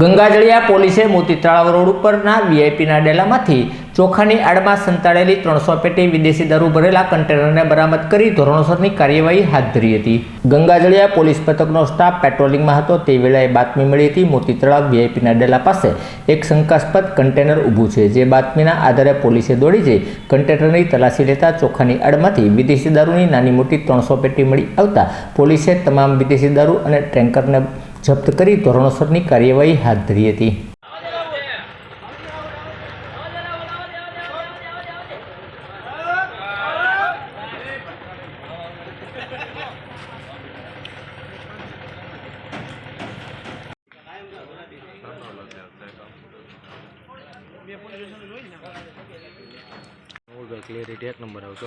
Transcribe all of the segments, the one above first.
ગંગાજળિયા પોલીસે મોતી તળાવ રોડ ઉપરના વીઆઈપીના ડેલામાંથી ચોખાની આડમાં સંતાડેલી ત્રણસો પેટી વિદેશી દારૂ ભરેલા કન્ટેનરને બરામદ કરી ધોરણસરની કાર્યવાહી હાથ ધરી હતી. ગંગાજળિયા પોલીસ પથકનો સ્ટાફ પેટ્રોલિંગમાં હતો. તે વેળાએ બાતમી મળી હતી મોતી તળાવ વીઆઈપીના ડેલા પાસે એક શંકાસ્પદ કન્ટેનર ઊભું છે. જે બાતમીના આધારે પોલીસે દોડી જઈ કન્ટેનરની તલાશી લેતા ચોખાની આડમાંથી વિદેશી દારૂની નાની મોટી ત્રણસો પેટી મળી આવતા પોલીસે તમામ વિદેશી દારૂ અને ટેન્કરને જપ્ત કરી ધોરણસરની કાર્યવાહી હાથ ધરી હતી. ક્લિયરિટી એક નંબર આવતો.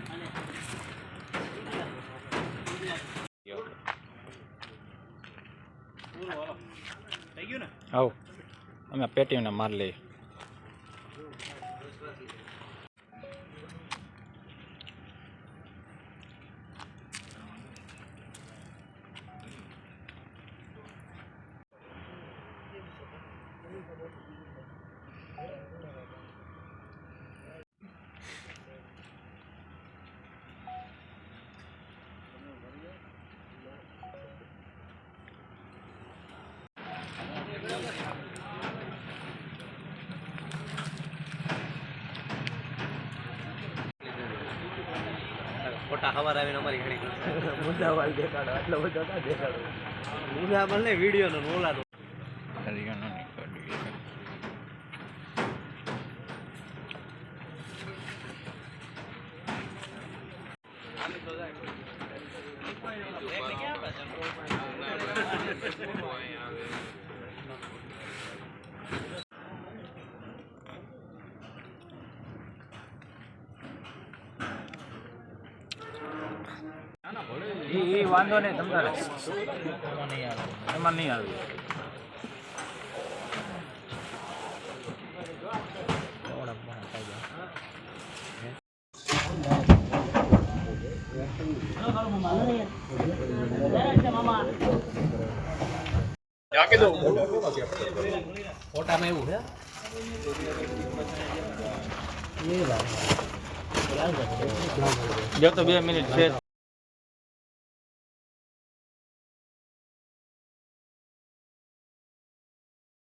બીજી ગયું ને આવો. અમે પેટીને માર લઈએ. ખોટા ખબર આવીને અમારી ઘણી મુદ્દાવાલ દેખાડો આટલો બધો કા દેખાડો? મુદ્દાવાલ ને વીડિયો નો ઓલાનો એ વાંધો નહીં તમારે એમાં નહીં આવે ફોટામાં એવું છે જો તો બે મિનિટ છે